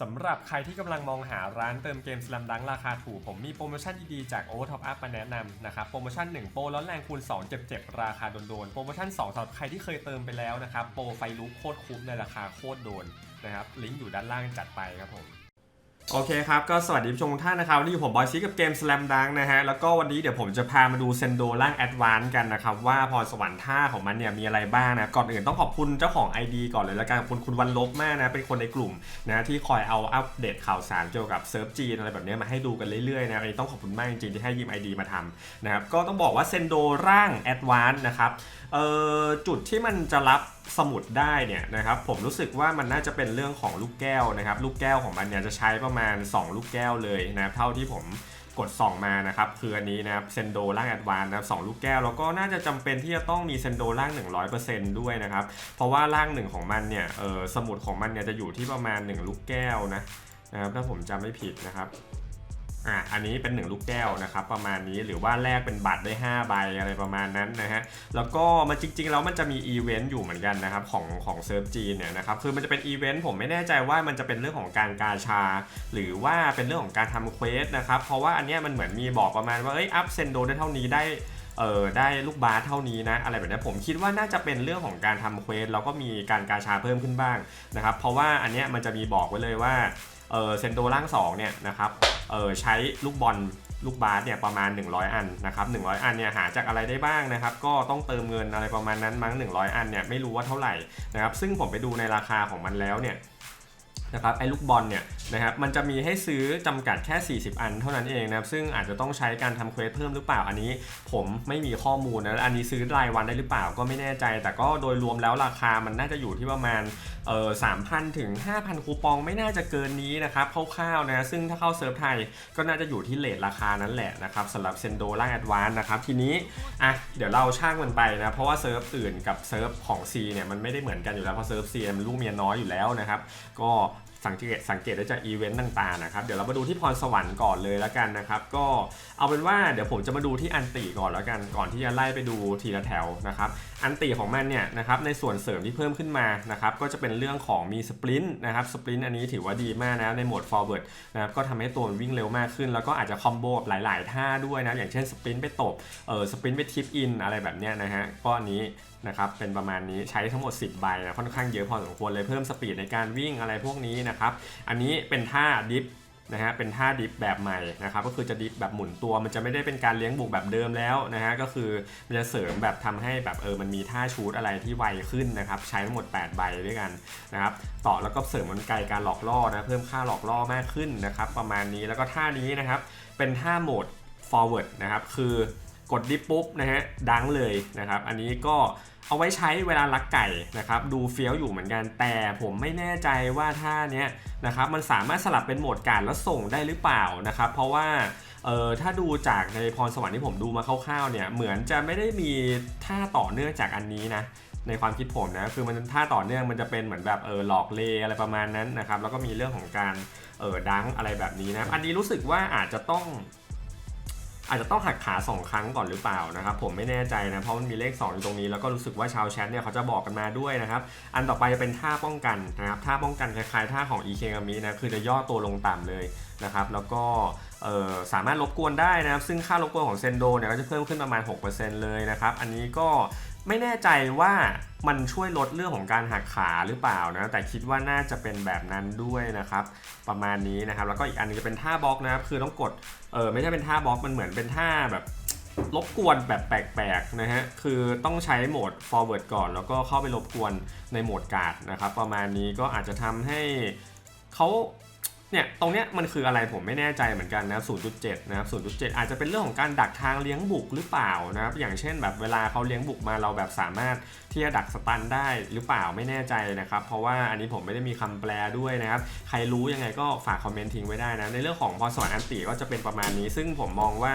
สำหรับใครที่กำลังมองหาร้านเติมเกมสลัมดังราคาถูก ผมมีโปรโมชั่นดีๆจาก o v e r Top Up มาแนะนำนะครับ โปรโมชั่น 1 โปรร้อนแรงคูณ 2 เจ็บๆ ราคาโดนๆ โปรโมชั่น 2สำหรับใครที่เคยเติมไปแล้วนะครับ โปรไฟลุกโคตรคุ้มในราคาโคตรโดนนะครับ ลิงก์อยู่ด้านล่างจัดไปครับผม โอเคครับ ก็สวัสดีผู้ชมทุกท่านนะครับ วันนี่อยู่ผมบอยซีกับเกม Slam Dunk นะฮะ แล้วก็วันนี้เดี๋ยวผมจะพามาดูเซนโดร่างแอดวานซ์กันนะครับ ว่าพรสวรรค์ท่าของมันเนี่ยมีอะไรบ้างนะ ก่อนอื่นต้องขอบคุณเจ้าของ ID ก่อนเลยแล้วกันขอบคุณคุณวันลบมากนะ เป็นคนในกลุ่มนะที่คอยเอาอัปเดตข่าวสารเกี่ยวกับเซิร์ฟจีนอะไรแบบนี้มาให้ดูกันเรื่อยๆนะอันนี้ต้องขอบคุณมากจริงๆที่ให้ยิม ID มาทำนะครับก็ต้องบอกว่าเซนโดร่างแอดวานซ์นะครับเอ่อจุดที่มันจะรับ สมุดได้เนี่ยนะครับผมรู้สึกว่ามันน่าจะเป็นเรื่องของลูกแก้วนะครับ ลูกแก้วของมันเนี่ยจะใช้ประมาณ 2 ลูกแก้วเลยนะเท่าที่ผมกดสองมานะครับ คืออันนี้นะครับเซนโดร่างแอดวานนะครับสองลูกแก้ว แล้วก็น่าจะจำเป็นที่จะต้องมีเซนโดร่าง 100%ด้วยนะครับ เพราะว่าร่างหนึ่งของมันเนี่ยเออสมุดของมันเนี่ยจะอยู่ที่ประมาณ 1 ลูกแก้วนะนะครับถ้าผมจำไม่ผิดนะครับ อะอันนี้เป็น 1 ลูกแก้วนะครับประมาณนี้หรือว่าแลกเป็นบัตรได้ 5 ใบอะไรประมาณนั้นนะฮะแล้วก็มันจริงๆแล้วมันจะมีอีเวนต์อยู่เหมือนกันนะครับของของเซิร์ฟจีนเนี่ยนะครับคือมันจะเป็นอีเวนต์ผมไม่แน่ใจว่ามันจะเป็นเรื่องของการกาชา หรือว่าเป็นเรื่องของการทำเควสนะครับเพราะว่าอันเนี้ยมันเหมือนมีบอกประมาณว่าเอ้ยอัพเซนโดได้เท่านี้ได้เออได้ลูกบาสเท่านี้นะอะไรแบบนี้ผมคิดว่าน่าจะเป็นเรื่องของการทำเควสแล้วก็มีการกาชาเพิ่มขึ้นบ้างนะครับเพราะว่าอันเนี้ยมันจะมีบอกไว้เลยว่า เออเซนโดร่าง2เนี่ยนะครับเออใช้ลูกบอลลูกบาสเนี่ยประมาณ 100 อันนะครับ100 อันเนี่ยหาจากอะไรได้บ้างนะครับ ก็ต้องเติมเงินอะไรประมาณนั้นมั้ง100 อันเนี่ยไม่รู้ว่าเท่าไหร่นะครับ ซึ่งผมไปดูในราคาของมันแล้วเนี่ยนะครับไอ้ลูกบอลเนี่ยนะครับมันจะมีให้ซื้อจำกัดแค่ 40 อันเท่านั้นเองนะครับซึ่งอาจจะต้องใช้การทำเควสเพิ่มหรือเปล่าอันนี้ ผมไม่มีข้อมูลนะอันนี้ซื้อรายวันได้หรือเปล่าก็ไม่แน่ใจ แต่ก็โดยรวมแล้วราคามันน่าจะอยู่ที่ประมาณ เออสามพันถึง 5,000 คูปองไม่น่าจะเกินนี้นะครับคร่าวๆนะซึ่งถ้าเข้าเซิร์ฟไทยก็น่าจะอยู่ที่เลทราคานั้นแหละนะครับสำหรับเซนโดล่างแอดวานนะครับทีนี้อะเดี๋ยวเราช่างมันไปนะเพราะว่าเซิร์ฟอื่นกับเซิร์ฟของ C เนี่ยมันไม่ได้เหมือนกันอยู่แล้วเพราะเซิร์ฟ C มันลูกเมียน้อยอยู่แล้วนะครับก็ สังเกตสังเกตได้จากอีเวนต์ต่างๆนะครับ เดี๋ยวเรามาดูที่พรสวรรค์ก่อนเลยแล้วกันนะครับ ก็เอาเป็นว่าเดี๋ยวผมจะมาดูที่อันติก่อนแล้วกัน ก่อนที่จะไล่ไปดูทีละแถวนะครับ อันติของมันเนี่ยนะครับในส่วนเสริมที่เพิ่มขึ้นมานะครับ ก็จะเป็นเรื่องของมีสปรินต์นะครับ สปรินต์อันนี้ถือว่าดีมากนะในโหมด forward นะครับ ก็ทำให้ตัววิ่งเร็วมากขึ้น แล้วก็อาจจะคอมโบหลาย ๆ ท่าด้วยนะ อย่างเช่นสปรินต์ไปตบ เออสปรินต์ไปทิปอินอะไรแบบเนี้ยนะฮะ ก็อันนี้ นะครับเป็นประมาณนี้ใช้ทั้งหมด 10 ใบนะค่อนข้างเยอะพอสมควรเลยเพิ่มสปีดในการวิ่งอะไรพวกนี้นะครับอันนี้เป็นท่าดิฟนะฮะเป็นท่าดิฟแบบใหม่นะครับก็คือจะดิฟแบบหมุนตัวมันจะไม่ได้เป็นการเลี้ยงบุกแบบเดิมแล้วนะฮะก็คือมันจะเสริมแบบทำให้แบบเออมันมีท่าชูดอะไรที่ไวขึ้นนะครับใช้ทั้งหมด 8 ใบด้วยกันนะครับต่อแล้วก็เสริมมันไกลการหลอกล่อนะเพิ่มค่าหลอกล่อมากขึ้นนะครับประมาณนี้แล้วก็ท่านี้นะครับเป็นท่าโหมด forward นะครับคือกดดิฟปุ๊บนะฮะดังเลยนะครับอันนี้ก็ เอาไว้ใช้เวลาลักไก่นะครับดูเฟี้ยวอยู่เหมือนกันแต่ผมไม่แน่ใจว่าท่าเนี้ยนะครับมันสามารถสลับเป็นโหมดการแล้วส่งได้หรือเปล่านะครับเพราะว่าเออถ้าดูจากในพรสวรรค์ที่ผมดูมาคร่าวๆเนี่ยเหมือนจะไม่ได้มีท่าต่อเนื่องจากอันนี้นะในความคิดผมนะคือมันท่าต่อเนื่องมันจะเป็นเหมือนแบบเออหลอกเลอะไรประมาณนั้นนะครับแล้วก็มีเรื่องของการเออดังอะไรแบบนี้นะอันนี้รู้สึกว่าอาจจะต้อง อาจจะต้องหักขา 2 ครั้งก่อนหรือเปล่านะครับผมไม่แน่ใจนะเพราะมันมีเลข 2 อยู่ตรงนี้แล้วก็รู้สึกว่าชาวแชทเนี่ยเขาจะบอกกันมาด้วยนะครับอันต่อไปจะเป็นท่าป้องกันนะครับท่าป้องกันคล้ายๆท่าของ e k a m i นะคือจะย่อตัวลงต่ำเลยนะครับแล้วก็สามารถรบกวนได้นะครับซึ่งค่ารบกวนของเซนโดเนี่ยก็จะเพิ่มขึ้นประมาณ 6%เลยนะครับอันนี้ก็ ไม่แน่ใจว่ามันช่วยลดเรื่องของการหักขาหรือเปล่านะแต่คิดว่าน่าจะเป็นแบบนั้นด้วยนะครับประมาณนี้นะครับ แล้วก็อีกอันนึงจะเป็นท่าบล็อกนะครับคือต้องกดเออไม่ใช่เป็นท่าบล็อกมันเหมือนเป็นท่าแบบรบกวนแบบแปลกๆนะฮะ คือต้องใช้โหมด forward ก่อน แล้วก็เข้าไปรบกวนในโหมดการ์ดนะครับ ประมาณนี้ก็อาจจะทำให้เขา เนี่ยตรงเนี้ยมันคืออะไรผมไม่แน่ใจเหมือนกันนะ 0.7 นะครับ 0.7 อาจจะเป็นเรื่องของการดักทางเลี้ยงบุกหรือเปล่านะครับ อย่างเช่นแบบเวลาเขาเลี้ยงบุกมาเราแบบสามารถที่จะดักสตันได้หรือเปล่าไม่แน่ใจนะครับ เพราะว่าอันนี้ผมไม่ได้มีคำแปลด้วยนะครับ ใครรู้ยังไงก็ฝากคอมเมนต์ทิ้งไว้ได้นะ ในเรื่องของพอสอนอันติก็จะเป็นประมาณนี้ ซึ่งผมมองว่า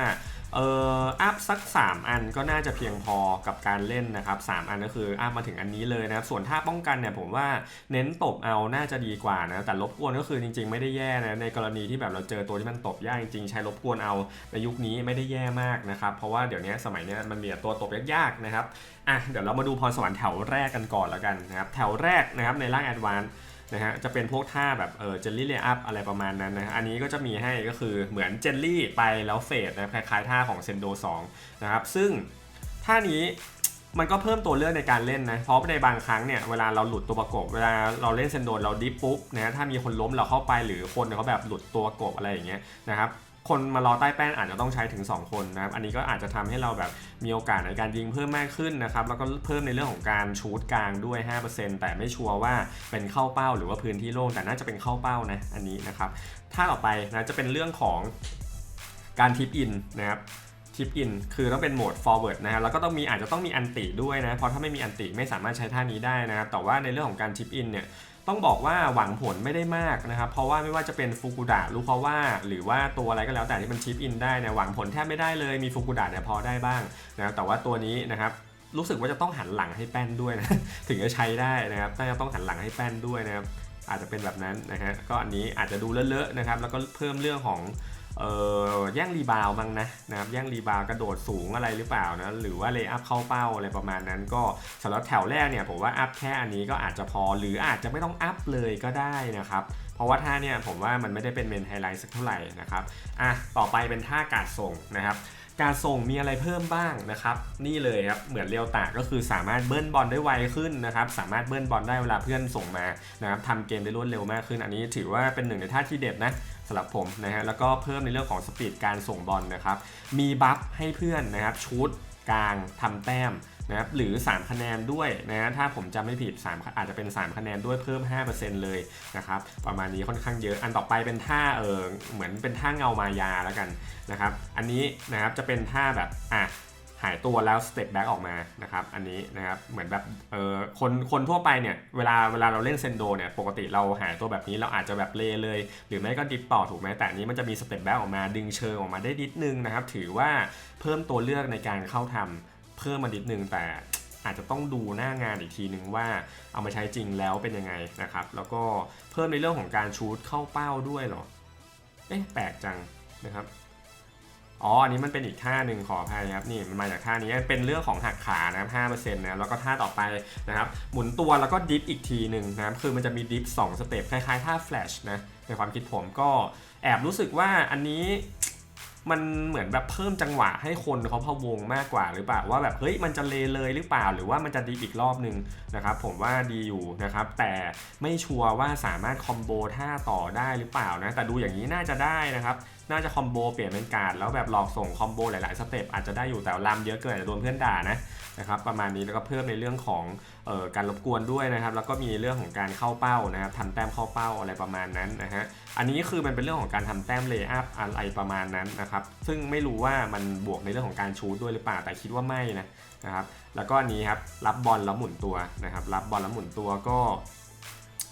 เอ่ออัพสัก 3 อันก็น่าจะเพียงพอกับการเล่นนะครับ 3 อันก็คืออัพมาถึงอันนี้เลยนะครับ ส่วนท่าป้องกันเนี่ยผมว่าเน้นตบเอาน่าจะดีกว่านะ แต่รบกวนก็คือจริง ๆ ไม่ได้แย่นะในกรณีที่แบบเราเจอตัวที่มันตบยากจริงๆ ใช้รบกวนเอาในยุคนี้ไม่ได้แย่มากนะครับ เพราะว่าเดี๋ยวนี้สมัยนี้มันมีตัวตบยากๆนะครับอะเดี๋ยวเรามาดูพรสวรรค์แถวแรกกันก่อนแล้วกันนะครับแถวแรกนะครับในร่างแอดวาน นะฮะจะเป็นพวกท่าแบบเออเจลลี่เลย์อัพอะไรประมาณนั้นนะะอันนี้ก็จะมีให้ก็คือเหมือนเจลลี่ไปแล้วเฟดนะคล้ายๆท่าของเซนโด2นะครับซึ่งท่านี้มันก็เพิ่มตัวเลือกในการเล่นนะ เพราะในบางครั้งเนี่ยเวลาเราหลุดตัวประกบ เวลาเราเล่นเซนโดเราดิฟปุ๊บนะถ้ามีคนล้มเราเข้าไปหรือคนเขาแบบหลุดตัวประกบอะไรอย่างเงี้ยนะครับ คนมารอใต้แป้นอาจจะต้องใช้ถึง 2 คนนะครับ อันนี้ก็อาจจะทำให้เราแบบมีโอกาสในการยิงเพิ่มมากขึ้นนะครับ แล้วก็เพิ่มในเรื่องของการชูดกลางด้วย 5%แต่ไม่ชัวร์ว่าเป็นเข้าเป้าหรือว่าพื้นที่โล่งแต่น่าจะเป็นเข้าเป้านะอันนี้นะครับถ้าต่อไปนะจะเป็นเรื่องของการทิปอินนะครับทิปอินคือต้องเป็นโหมด forward นะฮะแล้วก็ต้องมีอาจจะต้องมีอันติด้วยนะเพราะถ้าไม่มีอันติไม่สามารถใช้ท่านี้ได้นะครับแต่ว่าในเรื่องของการทิปอินเนี่ย ต้องบอกว่าหวังผลไม่ได้มากนะครับ เพราะว่าไม่ว่าจะเป็นฟูกุดะรู้เพราะว่า หรือว่าตัวอะไรก็แล้วแต่ที่มันชิปอินได้นะหวังผลแทบไม่ได้เลยมีฟูกุดะเนี่ยพอได้บ้างนะแต่ว่าตัวนี้นะครับรู้สึกว่าจะต้องหันหลังให้แป้นด้วยนะถึงจะใช้ได้นะครับน่าจะต้องหันหลังให้แป้นด้วยนะครับอาจจะเป็นแบบนั้นนะฮะก็อันนี้อาจจะดูเลอะๆนะครับแล้วก็เพิ่มเรื่องของ เอ่อแย่งรีบาวด์มั้งนะนะครับแย่งรีบาวด์กระโดดสูงอะไรหรือเปล่านะหรือว่าเลย์อัพเข้าเป้าอะไรประมาณนั้นก็สำหรับแถวแรกเนี่ยผมว่าอัพแค่อันนี้ก็อาจจะพอหรืออาจจะไม่ต้องอัพเลยก็ได้นะครับเพราะว่าท่าเนี่ยผมว่ามันไม่ได้เป็นเมนไฮไลท์สักเท่าไหร่นะครับ อะ ต่อไปเป็นท่าการส่งนะครับ การส่งมีอะไรเพิ่มบ้างนะครับ นี่เลยครับ เหมือนเรียวตาก็คือสามารถเบิ้ลบอลได้ไวขึ้นนะครับ สามารถเบิ้ลบอลได้เวลาเพื่อนส่งมานะครับทำเกมได้รวดเร็วมากขึ้น อันนี้ถือว่าเป็นหนึ่งในท่าที่เด็ดนะ สำหรับผมนะฮะแล้วก็เพิ่มในเรื่องของสปีดการส่งบอลนะครับมีบัฟให้เพื่อนนะครับชุดกลางทำแต้มนะครับหรือ 3 คะแนนด้วยนะถ้าผมจำไม่ผิด 3 อาจจะเป็น 3 คะแนนด้วยเพิ่ม 5%เลยนะครับประมาณนี้ค่อนข้างเยอะอันต่อไปเป็นท่าเออเหมือนเป็นท่าเงามายาแล้วกันนะครับอันนี้นะครับจะเป็นท่าแบบอะ หายตัวแล้วสเต็ปแบ็กออกมานะครับอันนี้นะครับเหมือนแบบเออคนคนทั่วไปเนี่ยเวลาเวลาเราเล่นเซนโดเนี่ยปกติเราหายตัวแบบนี้เราอาจจะแบบเลเลย หรือไม่ก็ดิฟต่อถูกไหมแต่นี้มันจะมีสเต็ปแบ็กออกมาดึงเชิงออกมาได้นิดนึงนะครับถือว่าเพิ่มตัวเลือกในการเข้าทำเพิ่มมานิดนึงแต่อาจจะต้องดูหน้างานอีกทีนึงว่าเอามาใช้จริงแล้วเป็นยังไงนะครับ แล้วก็เพิ่มในเรื่องของการชูดเข้าเป้าด้วยเหรอเอ๊ะแปลกจังนะครับ อ๋อ อันนี้มันเป็นอีกท่าหนึ่งขออภัยครับ นี่มันมาจากท่านี้เป็นเรื่องของหักขานะครับ5%นะแล้วก็ท่าต่อไปนะครับ หมุนตัวแล้วก็ดิฟอีกทีหนึ่งนะครับ คือมันจะมีดิฟ2สเต็ปคล้ายๆท่าแฟลชนะ ในความคิดผมก็แอบรู้สึกว่าอันนี้มันเหมือนแบบเพิ่มจังหวะให้คนเขาพะวงมากกว่าหรือเปล่าว่าแบบเฮ้ยมันจะเลเลยหรือเปล่า หรือว่ามันจะดีอีกรอบนึงนะครับผมว่าดีอยู่นะครับแต่ไม่ชัวร์ว่าสามารถคอมโบท่าต่อได้หรือเปล่านะแต่ดูอย่างนี้น่าจะได้นะครับ น่าจะคอมโบเปลี่ยนเป็นการดแล้วแบบหลอกส่งคอมโบหลายๆสเต็ปอาจจะได้อยู่แต่ลำเยอะเกินอาจจะโดนเพื่อนด่านะนะครับประมาณนี้แล้วก็เพิ่มในเรื่องของออการรบกวนด้วยนะครับ แล้วก็มีเรื่องของการเข้าเป้านะครับทำแต้มเข้าเป้าอะไรประมาณนั้นนะฮะอันนี้คือมันเป็นเรื่องของการทำแต้มเลย์อัพอะไรประมาณนั้นนะครับซึ่งไม่รู้ว่ามันบวกในเรื่องของการชูดด้วยหรือเปล่าแต่คิดว่าไม่นะนะครับแล้วก็อันนี้ครับรับบอลแล้วหมุนตัวนะครับรับบอลแล้วหมุนตัวก็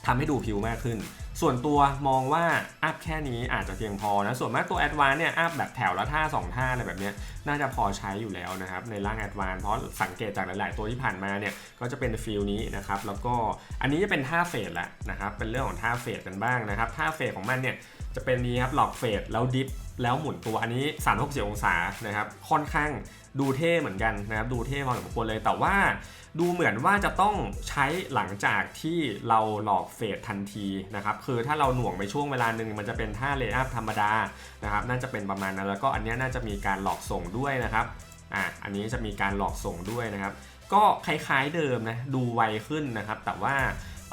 ทำให้ดูผิวมากขึ้น ส่วนตัวมองว่าอัพแค่นี้อาจจะเพียงพอนะ ส่วนมากตัวแอดวานเนี่ยอัพแบบแถวละท่า 2 ท่าอะไรแบบเนี้ยน่าจะพอใช้อยู่แล้วนะครับ ในร่างแอดวานเพราะสังเกตจากหลาย ๆ ตัวที่ผ่านมาเนี่ยก็จะเป็นฟิลนี้นะครับ แล้วก็อันนี้จะเป็นท่าเฟดแล้วนะครับ เป็นเรื่องของท่าเฟดกันบ้างนะครับ ท่าเฟดของมันเนี่ยจะเป็นนี้ครับหลอกเฟดแล้วดิฟ แล้วหมุนตัวอันนี้ 360 องศานะครับ ค่อนข้างดูเท่เหมือนกันนะครับ ดูเท่พอสมควรเลย แต่ว่าดูเหมือนว่าจะต้องใช้หลังจากที่เราหลอกเฟดทันทีนะครับ คือถ้าเราหน่วงไปช่วงเวลาหนึ่งมันจะเป็นท่าเลย์อัพธรรมดานะครับ น่าจะเป็นประมาณนั้น แล้วก็อันนี้น่าจะมีการหลอกส่งด้วยนะครับ อะ อันนี้จะมีการหลอกส่งด้วยนะครับ ก็คล้ายๆเดิมนะ ดูไวขึ้นนะครับ แต่ว่า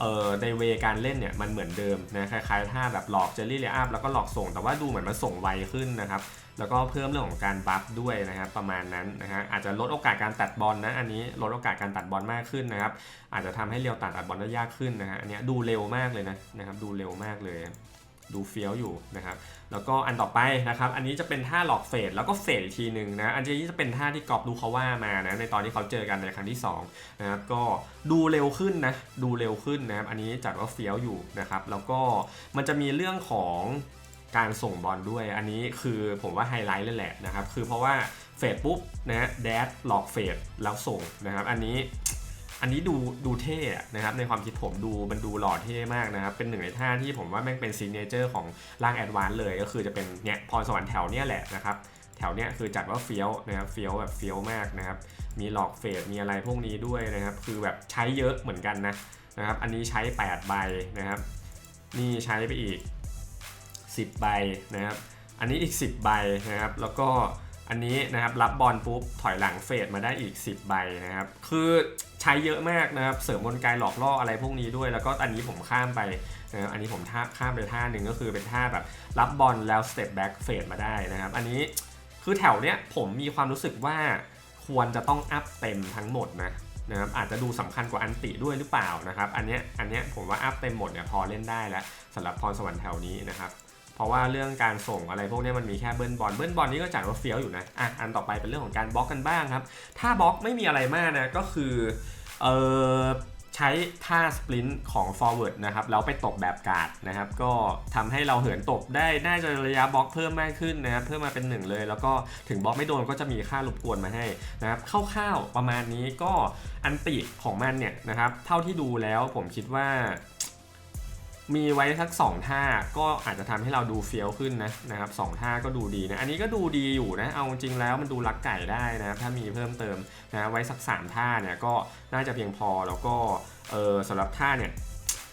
เออในเวการเล่นเนี่ยมันเหมือนเดิมนะคล้ายๆท่าแบบหลอกเจลลี่เลย์อัพแล้วก็หลอกส่งแต่ว่าดูเหมือนมันส่งไวขึ้นนะครับแล้วก็เพิ่มเรื่องของการบัฟด้วยนะครับประมาณนั้นนะฮะอาจจะลดโอกาสการตัดบอลนะอันนี้ลดโอกาสการตัดบอลมากขึ้นนะครับอาจจะทำให้เรียวตัดตัดบอลได้ยากขึ้นนะฮะอันนี้ดูเร็วมากเลยนะนะครับดูเร็วมากเลย ดูเฟี้ยวอยู่นะครับ แล้วก็อันต่อไปนะครับ อันนี้จะเป็นท่าหลอกเฟดแล้วก็เฟดอีกทีหนึ่งนะ อันนี้จะเป็นท่าที่กอบดูเขาว่ามานะในตอนที่เขาเจอกันในครั้งที่สองนะครับ ก็ดูเร็วขึ้นนะ ดูเร็วขึ้นนะครับ อันนี้จัดว่าเฟี้ยวอยู่นะครับ แล้วก็มันจะมีเรื่องของการส่งบอลด้วย อันนี้คือผมว่าไฮไลท์เลยแหละนะครับ คือเพราะว่าเฟดปุ๊บนะแดดหลอกเฟดแล้วส่งนะครับ อันนี้ อันนี้ดูดูเท่นะครับในความคิดผมดูมันดูหล่อเท่มากนะครับเป็นหนึ่งในท่าที่ผมว่าแม่งเป็นซิงเนเจอร์ของร่างแอดวานเลยก็คือจะเป็นเนี่ยพรสวรรค์แถวเนี้ยแหละนะครับแถวเนี้ยคือจัดว่าเฟี้ยวนะครับเฟี้ยวแบบเฟี้ยวมากนะครับมีหลอกเฟดมีอะไรพวกนี้ด้วยนะครับคือแบบใช้เยอะเหมือนกันนะนะครับอันนี้ใช้ 8 ใบนะครับ นี่ใช้ไปอีก 10 ใบนะครับ อันนี้อีก 10 ใบนะครับ แล้วก็ อันนี้นะครับรับบอลปุ๊บถอยหลังเฟดมาได้อีก 10 ใบนะครับ คือใช้เยอะมากนะครับ เสริมกลไกหลอกล่ออะไรพวกนี้ด้วย แล้วก็อันนี้ผมข้ามไปนะครับอันนี้ผมท่าข้ามไปท่าหนึ่งก็คือเป็นท่าแบบรับบอลแล้วสเต็ปแบ็กเฟดมาได้นะครับ อันนี้คือแถวเนี้ยผมมีความรู้สึกว่าควรจะต้องอัพเต็มทั้งหมดนะนะครับอาจจะดูสำคัญกว่าอันติด้วยหรือเปล่านะครับ อันเนี้ยอันเนี้ยผมว่าอัพเต็มหมดเนี่ยพอเล่นได้แล้วสำหรับพรสวรรค์แถวนี้นะครับ เพราะว่าเรื่องการส่งอะไรพวกนี้มันมีแค่เบิ้ลบอลเบิ้ลบอลนี่ก็จัดว่าเฟี้ยวอยู่นะอะอันต่อไปเป็นเรื่องของการบล็อกกันบ้างครับ ถ้าบล็อกไม่มีอะไรมากนะก็คือเออใช้ท่าสปรินต์ของ forward นะครับแล้วไปตบแบบการ์ดนะครับ ก็ทำให้เราเหินตบได้น่าจะระยะบล็อกเพิ่มมากขึ้นนะครับเพิ่มมาเป็นหนึ่งเลย แล้วก็ถึงบล็อกไม่โดนก็จะมีค่ารบกวนมาให้นะครับคร่าวๆประมาณนี้ก็อันติของมันเนี่ยนะครับ เท่าที่ดูแล้วผมคิดว่า มีไว้สักสองท่าก็อาจจะทำให้เราดูเฟี้ยวขึ้นนะนะครับสองท่าก็ดูดีนะอันนี้ก็ดูดีอยู่นะเอาจริงแล้วมันดูลักไก่ได้นะครับถ้ามีเพิ่มเติมนะไว้สักสามท่าเนี่ยก็น่าจะเพียงพอแล้วก็เออสำหรับท่าเนี่ย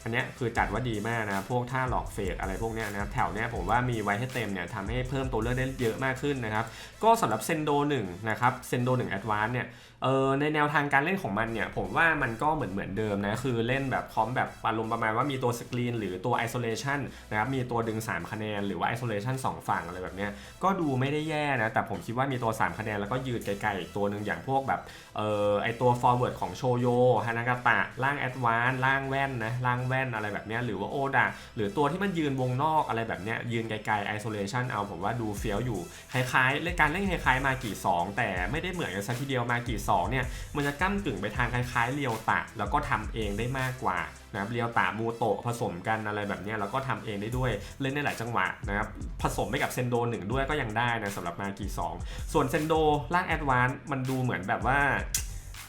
อันนี้คือจัดว่าดีมากนะพวกท่าหลอกเฟดอะไรพวกเนี้ยนะครับแถวเนี้ยผมว่ามีไว้ให้เต็มเนี่ยทำให้เพิ่มตัวเลือกได้เยอะมากขึ้นนะครับ ก็สำหรับเซนโด1นะครับเซนโด1 Advance เนี่ย เออในแนวทางการเล่นของมันเนี่ย ผมว่ามันก็เหมือนเหมือนเดิมนะ คือเล่นแบบพร้อมแบบอารมณ์ประมาณว่ามีตัวสกรีนหรือตัว isolation นะครับ มีตัวดึง 3 คะแนน หรือว่า isolation 2ฝั่งอะไรแบบเนี้ยก็ดูไม่ได้แย่นะ แต่ผมคิดว่ามีตัว 3 คะแนน แล้วก็ยืดไกลๆอีกตัวหนึ่งอย่างพวกแบบเออไอตัว forward ของโชโยฮานากาตะล่าง advance ล่างแว่นนะล่างแว่นอะไรแบบเนี้ยหรือว่าโอดาหรือตัวที่มันยืนวงนอกอะไรแบบเนี้ยยืนไกลๆ isolation เอาผมว่าดูเฟี้ยวอยู่คล้ายๆเล่นการเล่นคล้ายๆมากี่2แต่ไม่ได้เหมือนกันซะทีเดียวมากี่2เนี่ยมันจะก้ากึ่งไปทางคล้ายๆเรียวตะ แล้วก็ทำเองได้มากกว่านะครับเรียวตะมูโตะผสมกันอะไรแบบนี้แล้วก็ทำเองได้ด้วยเล่นได้หลายจังหวะนะครับผสมไปกับเซนโดหนึ่งด้วยก็ยังได้นะสำหรับมากี2ส่วนเซนโดล่างแอดวานซ์มันดูเหมือนแบบว่า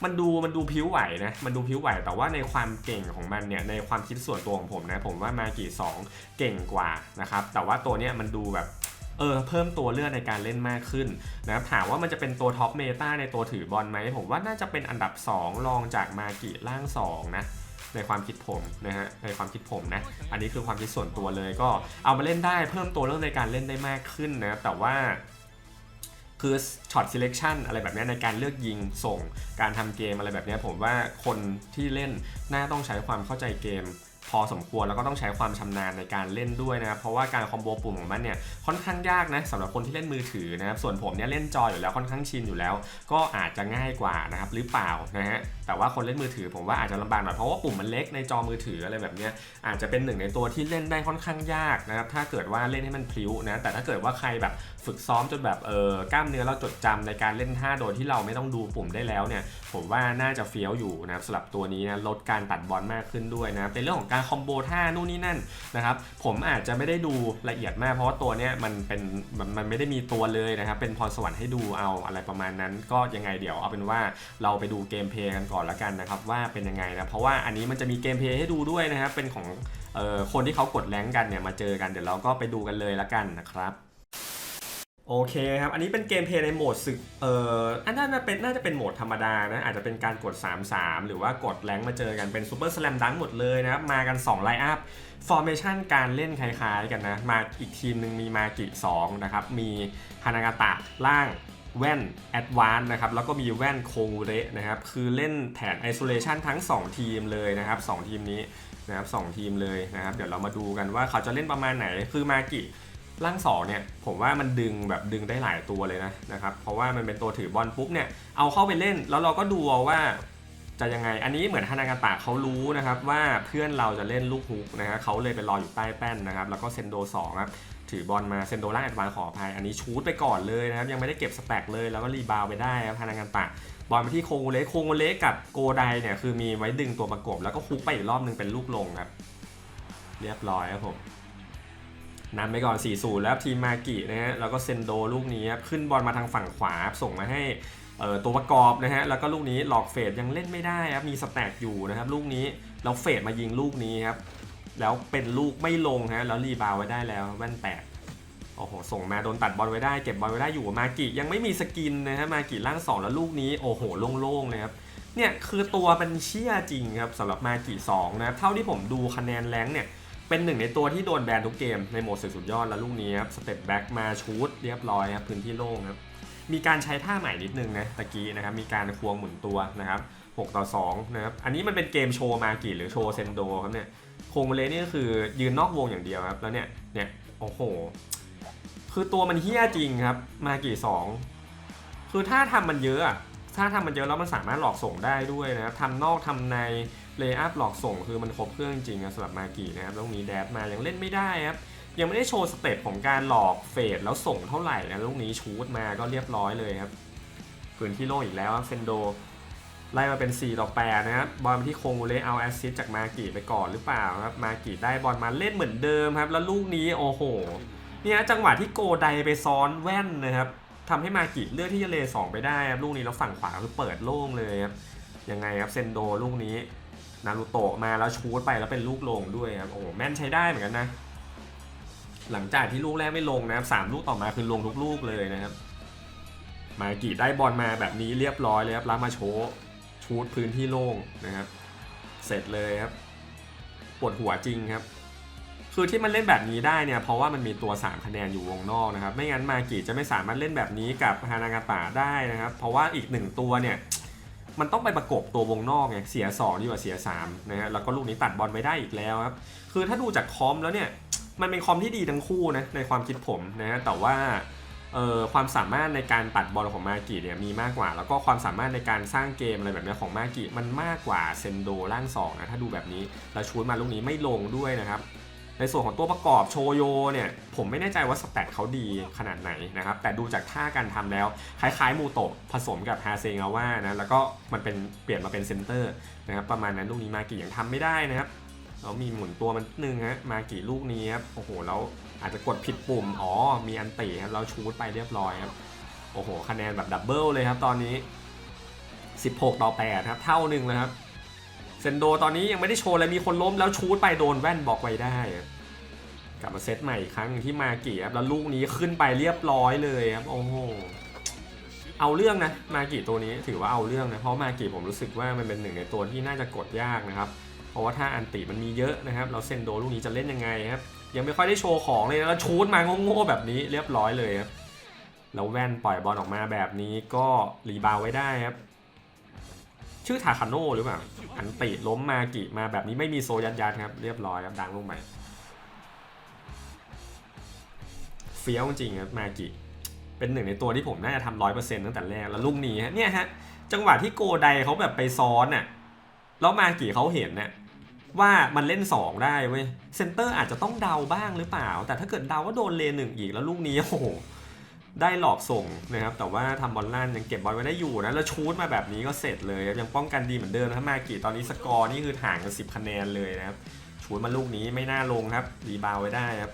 มันดูมันดูผิวไหวนะมันดูผิวไหวแต่ว่าในความเก่งของมันเนี่ยในความคิดส่วนตัวของผมนะผมว่ามากี่2เก่งกว่านะครับแต่ว่าตัวเนี้ยมันดูแบบ เออเพิ่มตัวเลือกในการเล่นมากขึ้นนะครับถามว่ามันจะเป็นตัวท็อปเมตาในตัวถือบอลไหมผมว่าน่าจะเป็นอันดับ 2 รองจากมากิล่าง 2 นะในความคิดผมนะฮะในความคิดผมนะ อันนี้คือความคิดส่วนตัวเลยก็เอามาเล่นได้เพิ่มตัวเลือกในการเล่นได้มากขึ้นนะแต่ว่าคือช็อต selection อะไรแบบนี้ในการเลือกยิงส่ง การทำเกมอะไรแบบนี้ผมว่าคนที่เล่นน่าต้องใช้ความเข้าใจเกม พอสมควรแล้วก็ต้องใช้ความชำนาญในการเล่นด้วยนะครับเพราะว่าการคอมโบปุ่มของมันเนี่ยค่อนข้างยากนะสำหรับคนที่เล่นมือถือนะครับส่วนผมเนี่ยเล่นจออยู่แล้วค่อนข้างชินอยู่แล้ว ก็อาจจะง่ายกว่านะครับหรือเปล่านะฮะแต่ว่าคนเล่นมือถือผมว่าอาจจะลำบากหน่อยเพราะว่าปุ่มมันเล็กในจอมือถืออะไรแบบเนี้ยอาจจะเป็นหนึ่งในตัวที่เล่นได้ค่อนข้างยากนะครับถ้าเกิดว่าเล่นให้มันพลิ้วนะแต่ถ้าเกิดว่าใครแบบฝึกซ้อมจนแบบเออกล้ามเนื้อเราจดจำในการเล่นท่าโดยที่เราไม่ต้องดูปุ่มได้แล้วเนี่ยผมว่าน่าจะเฟี้ยวอยู่นะครับสำหรับตัวนี้นะลดการตัดบอลมากขึ้นด้วยนะเป็นเรื่องของการคอมโบท่านู่นนี่นั่นนะครับผมอาจจะไม่ได้ดูละเอียดมาก เพราะว่าตัวเนี้ยมันเป็นมันไม่ได้มีตัวเลยนะครับเป็นพรสวรรค์ให้ดูเอาอะไรประมาณนั้น ก็ยังไงเดี๋ยวเอาเป็นว่าเราไปดูเกมเพลย์กันก่อนละกันนะครับว่าเป็นยังไงนะเพราะว่าอันนี้มันจะมีเกมเพลย์ให้ดูด้วยนะครับเป็นของออคนที่เขากดแรงกันเนี่ยมาเจอกันเดี๋ยวเราก็ไปดูกันเลยละกันนะครับ โอเคครับ อันนี้เป็นเกมเพลย์ในโหมดศึก เอ่ออันนั้นน่าเป็นน่าจะเป็นโหมดธรรมดานะ อาจจะเป็นการกด 3-3 หรือว่ากดแรงมาเจอกันเป็นซูเปอร์สแลมดังหมดเลยนะครับ มากัน2ไลน์อัพ ฟอร์เมชันการเล่นคล้ายๆกันนะ มาอีกทีมหนึ่งมีมากิ2นะครับ มีฮานากาตะล่างแว่นแอดวานนะครับ แล้วก็มีแว่นโคเรนะครับ คือเล่นแผนไอโซเลชันทั้ง 2 ทีมเลยนะครับ 2 ทีมนี้นะครับสองทีมเลยนะครับ เดี๋ยวเรามาดูกันว่าเขาจะเล่นประมาณไหน คือมากิ ร่างสองเนี่ยผมว่ามันดึงแบบดึงได้หลายตัวเลยนะนะครับเพราะว่ามันเป็นตัวถือบอลปุ๊บเนี่ยเอาเข้าไปเล่นแล้วเราก็ดูว่าจะยังไง อันนี้เหมือนฮานากาตะเขารู้นะครับว่าเพื่อนเราจะเล่นลูกฮุกนะฮะเขาเลยไปรออยู่ใต้แป้นนะครับแล้วก็เซนโดสองครับถือบอลมาเซนโดล่างแอดวานขออภัยอันนี้ชูดไปก่อนเลยนะครับยังไม่ได้เก็บสแต็กเลยแล้วก็รีบาวไปได้ครับฮานากาตะบอลไปที่โคงเลโคงเลกับโกไดเนี่ยคือมีไว้ดึงตัวประกบแล้วก็ฮุกไปอีกรอบนึงเป็นลูกลงครับเรียบร้อยครับผม นำไปก่อน 4-0 แล้วทีมมากินะฮะแล้วก็เซนโดลูกนี้ขึ้นบอลมาทางฝั่งขวาส่งมาให้ตัวประกอบนะฮะแล้วก็ลูกนี้หลอกเฟดยังเล่นไม่ได้ครับมีสแต็กอยู่นะครับลูกนี้แล้วเฟดมายิงลูกนี้ครับแล้วเป็นลูกไม่ลงฮะแล้วรีบาวไว้ได้แล้วแว่นแตกโอ้โหส่งมาโดนตัดบอลไว้ได้เก็บบอลไว้ได้อยู่มากิยังไม่มีสกินนะฮะมากิล่างสองแล้วลูกนี้โอ้โหโล่งๆเลยครับเนี่ยคือตัวเป็นเชี่ยจริงครับสำหรับมากิ2นะครับเท่าที่ผมดูคะแนนแรงเนี่ย เป็นหนึ่งในตัวที่โดนแบนทุกเกมในโหมดสุดสุดยอดแล้วลูกนี้ครับสเต็ปแบ็กมาชูดเรียบร้อยครับพื้นที่โล่งครับมีการใช้ท่าใหม่นิดนึงนะตะกี้นะครับมีการควงหมุนตัวนะครับ6ต่อ2นะครับอันนี้มันเป็นเกมโชว์มากิหรือโชว์เซนโดครับเนี่ยโคงเลนี่ก็คือยืนนอกวงอย่างเดียวครับแล้วเนี่ยเนี่ยโอ้โห คือตัวมันเฮี้ยจริงครับมากิสองคือถ้าทำมันเยอะถ้าทำมันเยอะแล้วมันสามารถหลอกส่งได้ด้วยนะครับทำนอกทำใน เลย์อัพหลอกส่งคือมันครบเครื่องจริงนะสำหรับมากินะครับล้วมีแดดมายังเล่นไม่ได้ครับยังไม่ได้โชว์สเต็ปของการหลอกเฟดแล้วส่งเท่าไหร่นะลูกนี้ชูดมาก็เรียบร้อยเลยครับปืนที่โล่งอีกแล้วเซนโดไล่มาเป็น 4 ต่อ8นะครับบอลที่โคงูเลเอาแอสซิสจากมากิไปก่อนหรือเปล่าครับมากิได้บอลมาเล่นเหมือนเดิมครับ แล้วลูกนี้โอ้โหเนี่ยจังหวะที่โกไดไปซ้อนแว่นนะครับทำให้มากิเลือกที่จะเลสองไปได้ครับลูกนี้แล้วฝั่งขวาคือเปิดโล่งเลยครับยังไงครับเซนโดลูกนี้ นารูโตะมาแล้วชูดไปแล้วเป็นลูกลงด้วยครับโอ้แม่นใช้ได้เหมือนกันนะ หลังจากที่ลูกแรกไม่ลงนะครับสามลูกต่อมาคือลงทุกลูกเลยนะครับมากิได้บอลมาแบบนี้เรียบร้อยเลยครับรับมาโชว์ชูดพื้นที่โล่งนะครับ เสร็จเลยครับปวดหัวจริงครับคือที่มันเล่นแบบนี้ได้เนี่ยเพราะว่ามันมีตัว 3 คะแนนอยู่วงนอกนะครับ ไม่งั้นมากิจะไม่สามารถเล่นแบบนี้กับฮานากาตะได้นะครับ เพราะว่าอีกหนึ่งตัวเนี่ย มันต้องไปประกบตัววงนอกไงเสีย2ดีกว่าเสีย3นะฮะแล้วก็ลูกนี้ตัดบอลไม่ได้อีกแล้วครับคือถ้าดูจากคอมแล้วเนี่ยมันเป็นคอมที่ดีทั้งคู่นะในความคิดผมนะฮะแต่ว่าเอ่อความสามารถในการตัดบอลของมากิเนี่ยมีมากกว่า แล้วก็ความสามารถในการสร้างเกมอะไรแบบนี้ของมากิมันมากกว่าเซนโดร่างสองนะถ้าดูแบบนี้แล้วชูดมาลูกนี้ไม่ลงด้วยนะครับ ในส่วนของตัวประกอบโชโยเนี่ยผมไม่แน่ใจว่าสแตทเขาดีขนาดไหนนะครับ แต่ดูจากท่าการทำแล้ว คล้ายๆ มูโตะผสมกับฮาเซงาว่านะแล้วก็มันเป็นเปลี่ยนมาเป็นเซนเตอร์นะครับประมาณนั้นลูกนี้มากิยังทำไม่ได้นะครับแล้วมีหมุนตัวมันนึงฮะมากี่ลูกนี้ครับโอ้โหแล้วอาจจะกดผิดปุ่มอ๋อมีอันติครับแล้วชูดไปเรียบร้อยครับโอ้โหคะแนนแบบดับเบิลเลยครับตอนนี้ 16 ต่อ8ครับเท่าหนึ่งเลยครับ เซนโดตอนนี้ยังไม่ได้โชว์เลยมีคนล้มแล้วชูดไปโดนแว่นบอกไว้ได้กลับมาเซตใหม่อีกครั้งที่มาเกี่ครับแล้วลูกนี้ขึ้นไปเรียบร้อยเลยครับโอ้โหเอาเรื่องนะมากี่ตัวนี้ถือว่าเอาเรื่องนะเพราะมากี่ผมรู้สึกว่ามันเป็นหนึ่งในตัวที่น่าจะกดยากนะครับเพราะว่าถ้าอันติมันมีเยอะนะครับเราเซนโดลูกนี้จะเล่นยังไงครับยังไม่ค่อยได้โชว์ของเลยแล้วชูดมาโง่ๆแบบนี้เรียบร้อยเลยครับแล้วแว่นปล่อยบอลออกมาแบบนี้ก็รีบาวไว้ได้ครับ ชื่อทาคาโน่หรือเปล่า อันติล้มมากิมาแบบนี้ไม่มีโซยัดยัดๆครับ เรียบร้อยครับดังลงไปเฟี้ยวจริงครับมากิเป็นหนึ่งในตัวที่ผมน่าจะทำร้อยเปอร์เซ็นต์ตั้งแต่แรกแล้วลูกนี้ฮะเนี่ยฮะจังหวะที่โกไดเขาแบบไปซ้อนน่ะแล้วมากิเขาเห็นน่ะว่ามันเล่น 2 ได้เว้ยเซนเตอร์อาจจะต้องเดาบ้างหรือเปล่า แต่ถ้าเกิดเดาก็โดนเลนหนึ่งอีกแล้วลูกนี้โอ้โห ได้หลอกส่งนะครับแต่ว่าทำบอลลั่นยังเก็บบอลไว้ได้อยู่นะแล้วชูดมาแบบนี้ก็เสร็จเลยยังป้องกันดีเหมือนเดิมนะมากิตอนนี้สกอร์นี่คือห่างกัน10คะแนนเลยนะครับชูดมาลูกนี้ไม่น่าลงครับรีบาวไว้ได้ครับ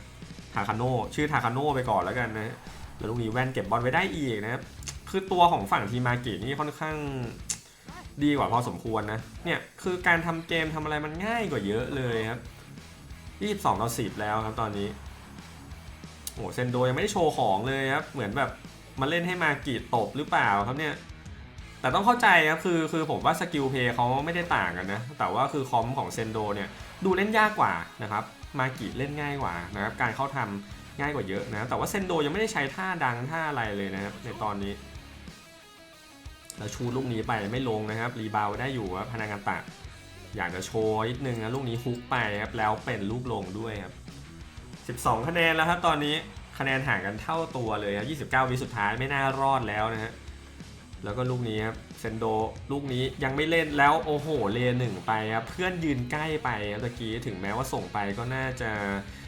ทาคาโน่ชื่อทาคาโน่ไปก่อนแล้วกันนะแล้วลูกนี้แว่นเก็บบอลไว้ได้อีกนะครับคือตัวของฝั่งทีมมากินี่ค่อนข้างดีกว่าพอสมควรนะเนี่ยคือการทำเกมทำอะไรมันง่ายกว่าเยอะเลยครับ22ต่อ10แล้วครับตอนนี้ โอ้เซนโดยังไม่ได้โชว์ของเลยครับ เหมือนแบบมาเล่นให้มากีดตบหรือเปล่าครับเนี่ย แต่ต้องเข้าใจครับคือคือผมว่าสกิลเพย์เขาไม่ได้ต่างกันนะ แต่ว่าคือคอมของเซนโดเนี่ยดูเล่นยากกว่านะครับ มากีเล่นง่ายกว่านะครับ การเข้าทำง่ายกว่าเยอะนะ แต่ว่าเซนโดยังไม่ได้ใช้ท่าดังท่าอะไรเลยนะครับในตอนนี้ แล้วชูลูกนี้ไปไม่ลงนะครับ รีบาวได้อยู่ครับพนักงานตะ อยากจะโชว์นิดนึงนะลูกนี้ฮุกไปครับแล้วเป็นลูกลงด้วยครับ 12 คะแนนแล้วครับตอนนี้คะแนนห่างกันเท่าตัวเลยครับ29 วิสุดท้ายไม่น่ารอดแล้วนะฮะแล้วก็ลูกนี้ครับเซนโดลูกนี้ยังไม่เล่นแล้วโอ้โหเลนหนึ่งไปครับเพื่อนยืนใกล้ไปครับตะกี้ถึงแม้ว่าส่งไปก็น่าจะ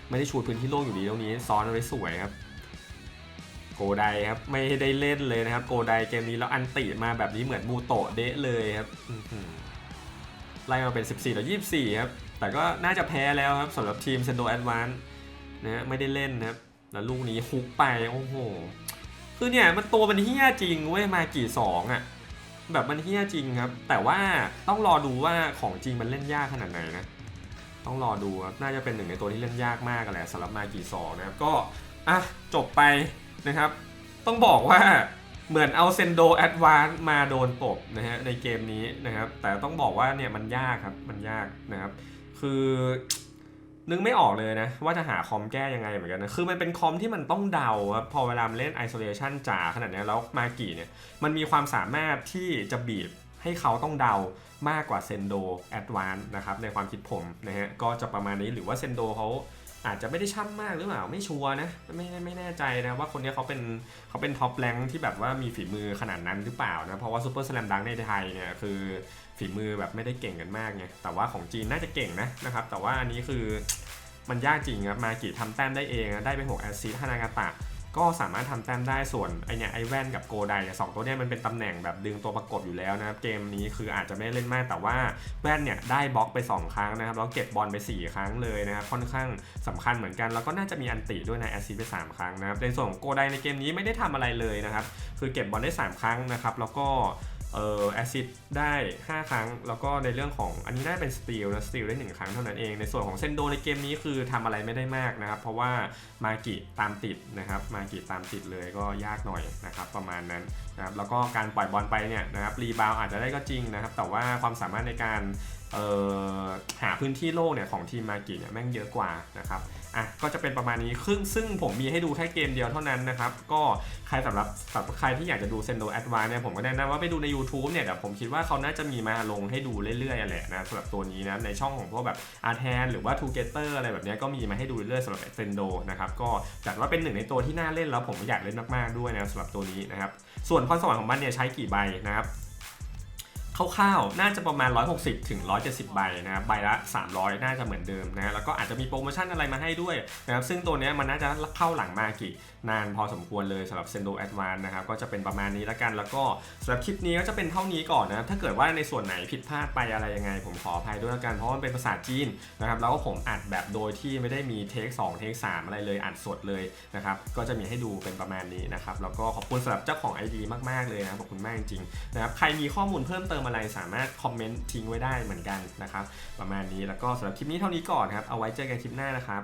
ไม่ได้ชูดพื้นที่โล่งอยู่ดีตรงนี้ซ้อนไว้สวยครับโกไดครับไม่ได้เล่นเลยนะครับ โกไดเกมนี้แล้วอันติมาแบบนี้เหมือนมูโตะเดะเลยครับไล่มาเป็น 14ต่อ24 ครับ แต่ก็น่าจะแพ้แล้วครับสำหรับทีมเซนโดแอดวาน นะไม่ได้เล่นนะครับแล้วลูกนี้ฮุกไปโอ้โหคือเนี่ยมันตัวมันเฮี้ยจริงเว้ยมากี่สองอะ่ะแบบมันเฮี้ยจริงครับ แต่ว่าต้องรอดูว่าของจริงมันเล่นยากขนาดไหนนะต้องรอดูครับน่าจะเป็นหนึ่งในตัวที่เล่นยากมากกันแหละสำหรับมากี่สองนะครับก็อะจบไปนะครับ ต้องบอกว่าเหมือนเอาเซนโดแอดวานมาโดนตบนะฮะในเกมนี้นะครับ แต่ต้องบอกว่าเนี่ยมันยากครับมันยากนะครับ คือ นึกไม่ออกเลยนะ ว่าจะหาคอมแก้ยังไงเหมือนกันนะ คือมันเป็นคอมที่มันต้องเดาครับพอเวลาเล่น isolation จ๋าขนาดนี้แล้วมากิเนี่ย มันมีความสามารถที่จะบีบให้เขาต้องเดามากกว่าเซนโดแอดวานนะครับในความคิดผมนะฮะก็จะประมาณนี้หรือว่าเซนโดเขาอาจจะไม่ได้ช่ำมากหรือเปล่าไม่ชัวร์นะไม่ไม่ไม่แน่ใจนะว่าคนนี้เขาเป็นเขาเป็นท็อปแรงที่แบบว่ามีฝีมือขนาดนั้นหรือเปล่านะเพราะว่าซูเปอร์สแลมดังในไทยเนี่ยคือ ฝีมือแบบไม่ได้เก่งกันมากไงแต่ว่าของจีนน่าจะเก่งนะนะครับ แต่ว่าอันนี้คือมันยากจริงครับมากิทำแต้มได้เองได้ไป6แอสซิสต์ฮานากาตะก็สามารถทำแต้มได้ส่วนไอเนี่ยไอแว่นกับโกไดเนี่ยสองตัวเนี่ยมันเป็นตำแหน่งแบบดึงตัวประกบอยู่แล้วนะครับเกมนี้คืออาจจะไม่ได้เล่นมากแต่ว่าแว่นเนี่ยได้บล็อกไป 2 ครั้งนะครับแล้วเก็บบอลไป 4 ครั้งเลยนะครับค่อนข้างสำคัญเหมือนกันแล้วก็น่าจะมีอันติด้วยในแอสซิสไป 3 ครั้งนะครับในส่วนของโกไดในเกมนี้ไม่ได้ทำอะไรเลยนะครับคือเก็บบอลได้ 3 ครั้งนะครับแล้วก็ เอ่อแอซิสได้ 5 ครั้ง แล้วก็ในเรื่องของอันนี้น่าเป็นสตีลนะสตีลได้ 1 ครั้งเท่านั้นเอง ในส่วนของเซนโดในเกมนี้คือทำอะไรไม่ได้มากนะครับ เพราะว่ามากิตามติดนะครับมากิตามติดเลยก็ยากหน่อยนะครับประมาณนั้นนะครับแล้วก็การปล่อยบอลไปเนี่ยนะครับรีบาวอาจจะได้ก็จริงนะครับ แต่ว่าความสามารถในการเอ่อหาพื้นที่โล่งเนี่ยของทีมมากิเนี่ยแม่งเยอะกว่านะครับ อะก็จะเป็นประมาณนี้ครึ่งซึ่งผมมีให้ดูแค่เกมเดียวเท่านั้นนะครับ ก็ใครสำหรับสำหรับใครที่อยากจะดูเซนโดแอดวานเนี่ยผมก็แนะนำว่าไปดูใน YouTube เนี่ยเดี๋ยวผมคิดว่าเขาน่าจะมีมาลงให้ดูเรื่อยๆแหละนะสำหรับตัวนี้นะในช่องของพวกแบบอาร์แทนหรือว่า t o g e t h e r อะไรแบบนี้ก็มีมาให้ดูเรื่อยๆสำหรับเซนโดนะครับก็จัดว่าเป็นหนึ่งในตัวที่น่าเล่นแล้วผมอยากเล่นมากๆด้วยนะสำหรับตัวนี้นะครับส่วนพรสวรรค์ของมันเนี่ยใช้กี่ใบนะครับ คร่าวๆ น่าจะประมาณ 160ถึง170 ใบนะครับใบละ 300 น่าจะเหมือนเดิมนะแล้วก็อาจจะมีโปรโมชั่นอะไรมาให้ด้วยนะครับซึ่งตัวนี้มันน่าจะเข้าหลังมากินานพอสมควรเลยสำหรับ Sendo Advance นะครับก็จะเป็นประมาณนี้แล้วกันแล้วก็สำหรับคลิปนี้ก็จะเป็นเท่านี้ก่อนนะถ้าเกิดว่าในส่วนไหนผิดพลาดไปอะไรยังไง ผมขออภัยด้วยแล้วกันเพราะมันเป็นภาษาจีนนะครับแล้วก็ผมอัดแบบโดยที่ไม่ได้มีเทค2เทค3อะไรเลยอัดสดเลยนะครับก็จะมีให้ดูเป็นประมาณนี้นะครับแล้วก็ขอบคุณสำหรับเจ้าของ ID มากๆเลยนะขอบคุณมากจริงๆนะครับใครมีข้อมูลเพิ่มเติมอะไรสามารถคอมเมนต์ทิ้งไว้ได้เหมือนกันนะครับ ประมาณนี้แล้วก็สำหรับคลิปนี้เท่านี้ก่อนครับ เอาไว้เจอกันคลิปหน้านะครับ